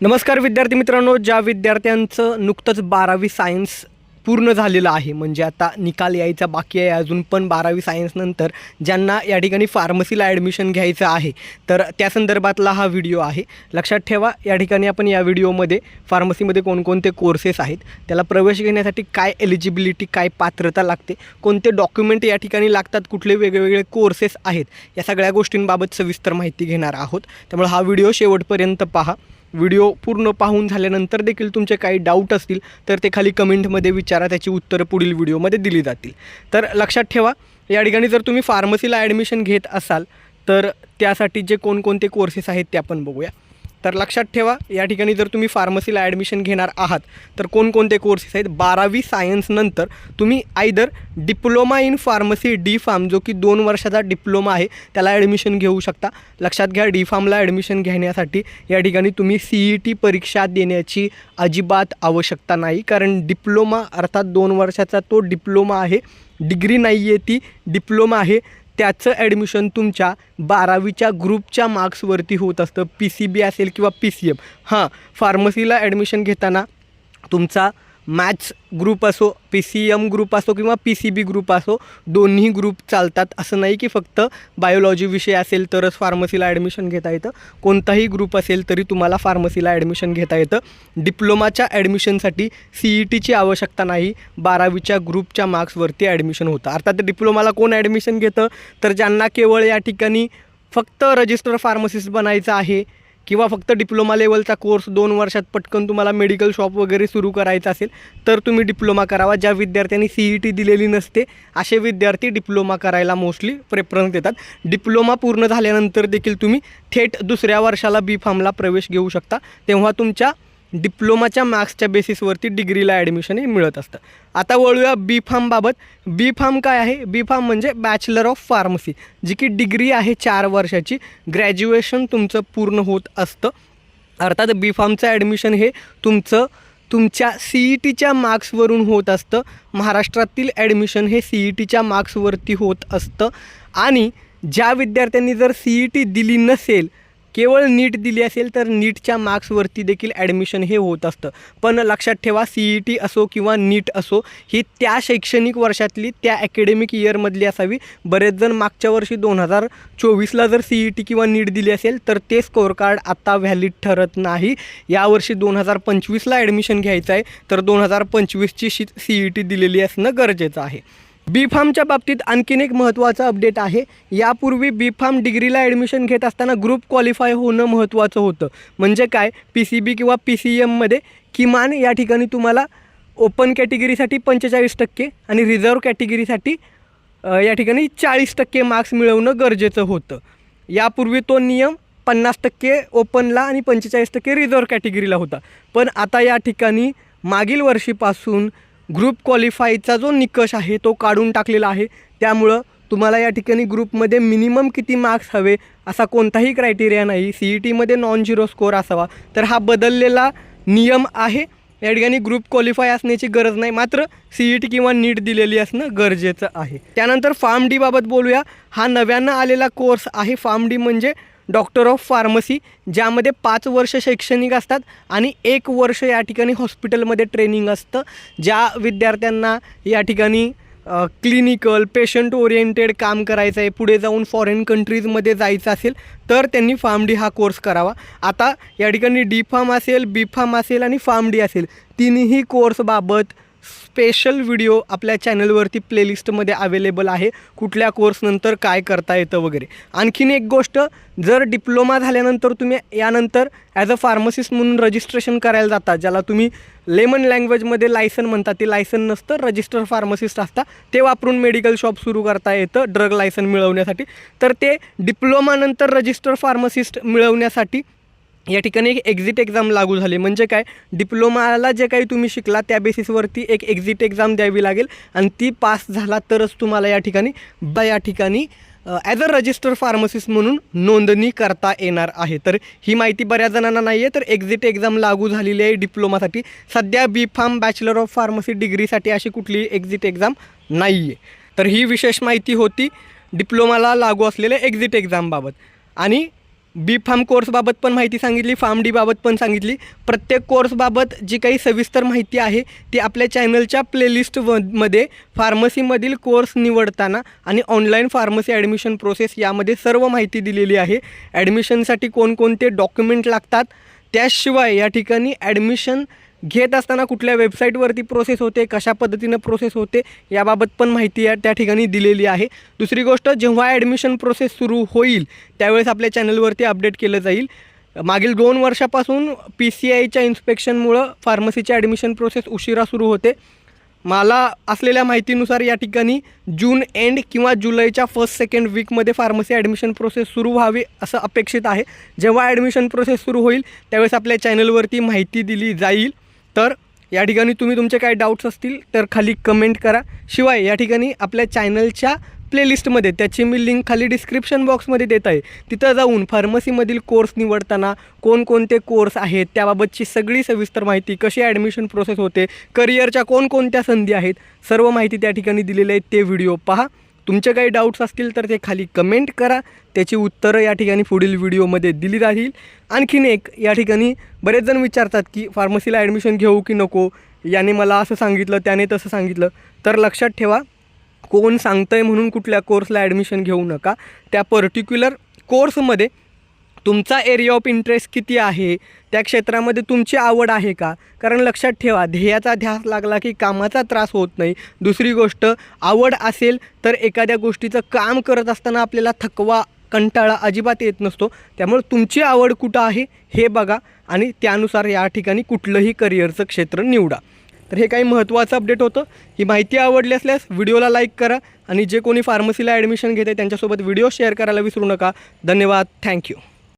नमस्कार विद्यार्थी मित्रांनो ज्या विद्यार्थ्यांचं नुकतंच बारावी सायन्स पूर्ण झालेलं आहे म्हणजे आता निकाल यायचा बाकी आहे अजून पण बारावी सायन्सनंतर ज्यांना या ठिकाणी फार्मसीला ॲडमिशन घ्यायचं आहे तर त्या संदर्भातला हा व्हिडिओ आहे. लक्षात ठेवा या ठिकाणी आपण या व्हिडिओमध्ये फार्मसीमध्ये कोणकोणते कोर्सेस आहेत त्याला प्रवेश घेण्यासाठी काय एलिजिबिलिटी काय पात्रता लागते कोणते डॉक्युमेंट या ठिकाणी लागतात कुठले वेगवेगळे कोर्सेस आहेत या सगळ्या गोष्टींबाबत सविस्तर माहिती घेणार आहोत. त्यामुळे हा व्हिडिओ शेवटपर्यंत पहा. व्हिडिओ पूर्ण पाहून झाल्यानंतर देखील तुमचे काही डाऊट असतील तर ते खाली कमेंटमध्ये विचारा त्याची उत्तरं पुढील व्हिडिओमध्ये दिली जातील. तर लक्षात ठेवा या ठिकाणी जर तुम्ही फार्मसीला ॲडमिशन घेत असाल तर त्यासाठी जे कोणकोणते कोर्सेस आहेत ते आपण बघूया. तर लक्षात ठेवा या ठिकाणी जर तुम्ही फार्मसीला ॲडमिशन घेणार आहात तर कोणकोणते कोर्सेस आहेत? बारावी सायन्सनंतर तुम्ही either diploma in pharmacy D pharm जो की दोन वर्षाचा डिप्लोमा आहे त्याला ॲडमिशन घेऊ शकता. लक्षात घ्या डी फार्मला ॲडमिशन घेण्यासाठी या ठिकाणी तुम्ही सी ई टी परीक्षा देण्याची अजिबात आवश्यकता नाही कारण डिप्लोमा अर्थात दोन वर्षाचा तो डिप्लोमा आहे. डिग्री नाही आहे ती डिप्लोमा आहे. त्याचं ॲडमिशन तुमच्या बारावीच्या ग्रुपच्या मार्क्सवरती होत असतं. पी सी बी असेल किंवा पी सी एम हां फार्मसीला ॲडमिशन घेताना तुमचा मॅथ्स ग्रुप असो पी सी एम ग्रुप असो किंवा पी सी बी ग्रुप असो दोन्ही ग्रुप चालतात. असं नाही की फक्त बायोलॉजी विषय असेल तरच फार्मसीला ॲडमिशन घेता येतं. कोणताही ग्रुप असेल तरी तुम्हाला फार्मसीला ॲडमिशन घेता येतं. डिप्लोमाच्या ॲडमिशनसाठी सी ई टीची आवश्यकता नाही. बारावीच्या ग्रुपच्या मार्क्सवरती ॲडमिशन होतं. अर्थात डिप्लोमाला कोण ॲडमिशन घेतं? तर ज्यांना केवळ या ठिकाणी फक्त रजिस्टर फार्मसिस्ट बनायचं आहे किंवा फक्त डिप्लोमा लेवलचा कोर्स दोन वर्षात पटकन तुम्हाला मेडिकल शॉप वगैरे सुरू करायचं असेल तर तुम्ही डिप्लोमा करावा. ज्या विद्यार्थ्यांनी सी ई टी दिलेली नसते असे विद्यार्थी डिप्लोमा करायला मोस्टली प्रेफरन्स देतात. डिप्लोमा पूर्ण झाल्यानंतर देखील तुम्ही थेट दुसऱ्या वर्षाला बी फार्मला प्रवेश घेऊ शकता. तेव्हा तुमच्या डिप्लोमाच्या मार्क्सच्या बेसिसवरती डिग्रीला ॲडमिशन हे मिळत असतं. आता वळूया बी फार्मबाबत बी फार्म काय आहे? बी फार्म म्हणजे बॅचलर ऑफ फार्मसी जी की डिग्री आहे चार वर्षाची. ग्रॅज्युएशन तुमचं पूर्ण होत असतं. अर्थात बी फार्मचं ॲडमिशन हे तुमचं तुमच्या सी ई टीच्या मार्क्सवरून होत असतं. महाराष्ट्रातील ॲडमिशन हे सी ई टीच्या मार्क्सवरती होत असतं. आणि ज्या विद्यार्थ्यांनी जर सी ई टी दिली नसेल केवळ नीट दिली असेल तर नीटच्या मार्क्सवरती देखील ॲडमिशन हे होत असतं. पण लक्षात ठेवा सी ई टी असो किंवा नीट असो ही त्या शैक्षणिक वर्षातली त्या अकॅडमिक इयरमधली असावी. बरेच जण मागच्या वर्षी दोन हजार चोवीसला जर सी ई टी किंवा नीट दिली असेल तर ते स्कोअर कार्ड आत्ता व्हॅलिड ठरत नाही. यावर्षी दोन हजार पंचवीसला ॲडमिशन घ्यायचं आहे तर दोन हजार पंचवीसची शी सी ई टी दिलेली असणं गरजेचं आहे. बी फार्मच्या बाबतीत आणखीन एक महत्त्वाचं अपडेट आहे. यापूर्वी बी फार्म डिग्रीला ॲडमिशन घेत असताना ग्रुप क्वालिफाय होणं महत्त्वाचं होतं. म्हणजे काय? पी सी बी किंवा पी सी एममध्ये किमान या ठिकाणी तुम्हाला ओपन कॅटेगरीसाठी पंचेचाळीस टक्के आणि रिझर्व कॅटेगरीसाठी या ठिकाणी चाळीस टक्के मार्क्स मिळवणं गरजेचं होतं. यापूर्वी तो नियम पन्नास टक्के ओपनला आणि पंचेचाळीस टक्के रिझर्व कॅटेगरीला होता. पण आता या ठिकाणी मागील वर्षीपासून ग्रुप क्वालिफायचा जो निकष आहे तो काढून टाकलेला आहे. त्यामुळं तुम्हाला या ठिकाणी ग्रुपमध्ये मिनिमम किती मार्क्स हवे असा कोणताही क्रायटेरिया नाही. सी ई टीमध्ये नॉन झिरो स्कोअर असावा. तर हा बदललेला नियम आहे. या ठिकाणी ग्रुप क्वालिफाय असण्याची गरज नाही. मात्र सी ई टी किंवा नीट दिलेली असणं गरजेचं आहे. त्यानंतर फार्म डी बाबत बोलूया. हा नव्यानं आलेला कोर्स आहे. फार्म डी म्हणजे डॉक्टर ऑफ फार्मसी ज्यामध्ये पाच वर्ष शैक्षणिक असतात आणि एक वर्ष या ठिकाणी हॉस्पिटलमध्ये ट्रेनिंग असतं. ज्या विद्यार्थ्यांना या ठिकाणी क्लिनिकल पेशंट ओरिएंटेड काम करायचं आहे पुढे जाऊन फॉरेन कंट्रीजमध्ये जायचं असेल तर त्यांनी फार्म डी हा कोर्स करावा. आता या ठिकाणी डी फार्म असेल बी फार्म असेल आणि फार्म डी असेल. तिन्ही कोर्सबाबत स्पेशल व्हिडिओ आपल्या चॅनलवरती प्लेलिस्टमध्ये अवेलेबल आहे. कुठल्या कोर्सनंतर काय करता येतं वगैरे. आणखीन एक गोष्ट जर डिप्लोमा झाल्यानंतर तुम्ही यानंतर ॲज अ फार्मसिस्ट म्हणून रजिस्ट्रेशन करायला जाता ज्याला तुम्ही लेमन लँग्वेजमध्ये लायसन म्हणता ते लायसन नसतं रजिस्टर फार्मसिस्ट असता ते वापरून मेडिकल शॉप सुरू करता येतं ड्रग लायसन मिळवण्यासाठी. तर ते डिप्लोमानंतर रजिस्टर फार्मसिस्ट मिळवण्यासाठी या ठिकाणी एक एक्झिट एक्झाम लागू झाली. म्हणजे काय? डिप्लोमाला जे काही तुम्ही शिकला त्या बेसिसवरती एक एक्झिट एक्झाम द्यावी लागेल आणि ती पास झाला तरच तुम्हाला या ठिकाणी ब या ठिकाणी ॲज अ रजिस्टर फार्मसिस्ट म्हणून नोंदणी करता येणार आहे. तर ही माहिती बऱ्याच जणांना नाही आहे तर एक्झिट एक्झाम लागू झालेली आहे डिप्लोमासाठी. सध्या B pharm bachelor of pharmacy डिग्रीसाठी अशी कुठलीही एक्झिट एक्झाम नाही आहे तर ही विशेष माहिती होती डिप्लोमाला लागू असलेल्या एक्झिट एक्झामबाबत आणि बी फार्म कोर्सबाबत पण माहिती सांगितली फार्म डीबाबत पण सांगितली. प्रत्येक कोर्सबाबत जी काही सविस्तर माहिती आहे ती आपल्या चॅनलच्या प्लेलिस्ट व मध्ये फार्मसीमधील कोर्स निवडताना आणि ऑनलाईन फार्मसी ॲडमिशन प्रोसेस यामध्ये सर्व माहिती दिलेली आहे. ॲडमिशनसाठी कोणकोणते डॉक्युमेंट लागतात त्याशिवाय या ठिकाणी ॲडमिशन घेत असताना कुठल्या वेबसाईटवरती प्रोसेस होते कशा पद्धतीनं प्रोसेस होते याबाबत पण माहिती या त्या ठिकाणी दिलेली आहे. दुसरी गोष्ट जेव्हा ॲडमिशन प्रोसेस सुरू होईल त्यावेळेस आपल्या चॅनलवरती अपडेट केलं जाईल. मागील दोन वर्षापासून पी सी आयच्या इन्स्पेक्शनमुळं फार्मसीची ॲडमिशन प्रोसेस उशिरा सुरू होते. मला असलेल्या माहितीनुसार या ठिकाणी जून एंड किंवा जुलैच्या फर्स्ट सेकंड वीकमध्ये फार्मसी ॲडमिशन प्रोसेस सुरू व्हावी असं अपेक्षित आहे. जेव्हा ॲडमिशन प्रोसेस सुरू होईल त्यावेळेस आपल्या चॅनलवरती माहिती दिली जाईल. तर या ठिकाणी तुम्ही तुमचे काय डाऊट्स असतील तर खाली कमेंट करा. शिवाय या ठिकाणी आपल्या चॅनलच्या प्लेलिस्टमध्ये त्याची मी लिंक खाली डिस्क्रिप्शन बॉक्समध्ये देत आहे. तिथं जाऊन फार्मसीमधील कोर्स निवडताना कोणकोणते कोर्स आहेत त्याबाबतची सगळी सविस्तर माहिती कशी ॲडमिशन प्रोसेस होते करिअरच्या कोणकोणत्या संधी आहेत सर्व माहिती त्या ठिकाणी दिलेली आहे. ते व्हिडिओ पहा. तुमचे काही डाऊट्स असतील तर ते खाली कमेंट करा. त्याची उत्तरं या ठिकाणी पुढील व्हिडिओमध्ये दिली राहील. आणखीन एक या ठिकाणी बरेच जण विचारतात की फार्मसीला ॲडमिशन घेऊ की नको? याने मला असं सांगितलं त्याने तसं सांगितलं. तर लक्षात ठेवा कोण सांगतंय म्हणून कुठल्या कोर्सला ॲडमिशन घेऊ नका. त्या पर्टिक्युलर कोर्समध्ये तुमचा एरिया ऑफ इंटरेस्ट किती आहे? त्या क्षेत्रामध्ये तुमची आवड आहे का? कारण लक्षात ठेवा ध्येयाचा ध्यास लागला की कामाचा त्रास होत नाही. दुसरी गोष्ट आवड असेल तर एखाद्या गोष्टीचं काम करत असताना आपल्याला थकवा कंटाळा अजिबात येत नसतो. त्यामुळे तुमची आवड कुठं आहे हे बघा आणि त्यानुसार या ठिकाणी कुठलंही करिअरचं क्षेत्र निवडा. तर हे काही महत्त्वाचं अपडेट होतं. ही माहिती आवडली असल्यास व्हिडिओला लाईक करा आणि जे कोणी फार्मसीला ॲडमिशन घेते त्यांच्यासोबत व्हिडिओ शेअर करायला विसरू नका. धन्यवाद. थँक्यू